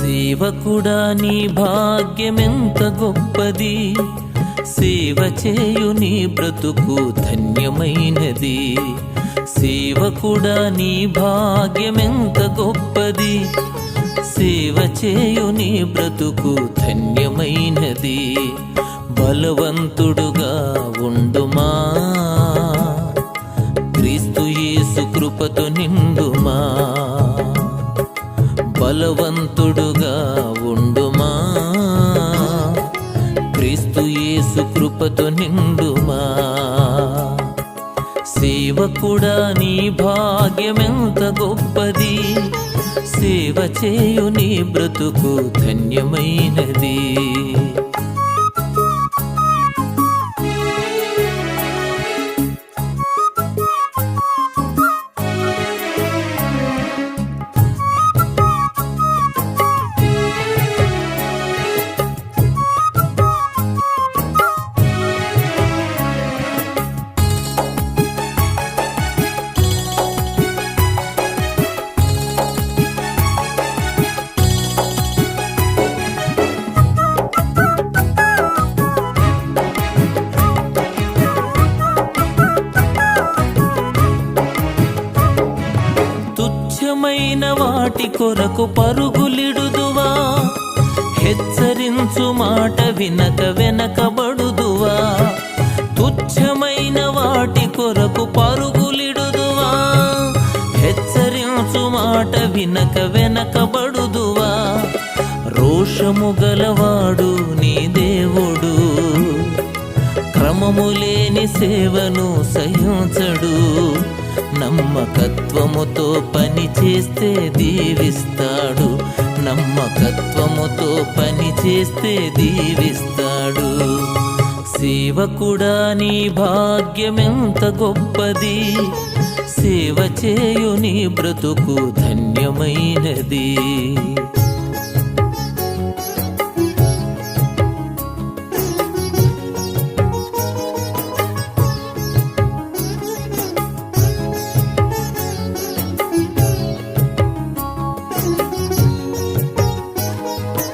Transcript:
సేవకుడా నీ భాగ్యమెంత గొప్పది. సేవ చేయు నీ బ్రతుకు ధన్యమైనది. సేవకుడా నీ భాగ్యమెంత గొప్పది. సేవ చేయు నీ బ్రతుకు ధన్యమైనది. బలవంతుడుగా ఉండుమా. క్రీస్తు యేసు కృపతో నిండుమా బలవంతుడుగా ఉండుమా? క్రీస్తు యేసు కృపతో నిండుమా? సేవకుడా నీ భాగ్యమెంత గొప్పది? సేవ చేయు నీ బ్రతుకు ధన్యమైనది. తుచ్చమైన వాటి కొరకు పరుగులిడుదువా? హెచ్చరించు మాట వినక వెనకబడుదువా? తుచ్చమైన వాటి కొరకు పరుగులిడుదువా? హెచ్చరించు మాట వినక వెనకబడుదువా? రోషము గలవాడు నీ దేవుడు. క్రమము లేని సేవను సహించడు. నమ్మకత్వముతో పని చేస్తే దీవిస్తాడు. నమ్మకత్వముతో పని చేస్తే దీవిస్తాడు. సేవకుడా నీ భాగ్యమెంత గొప్పది. సేవ చేయు నీ బ్రతుకు ధన్యమైనది.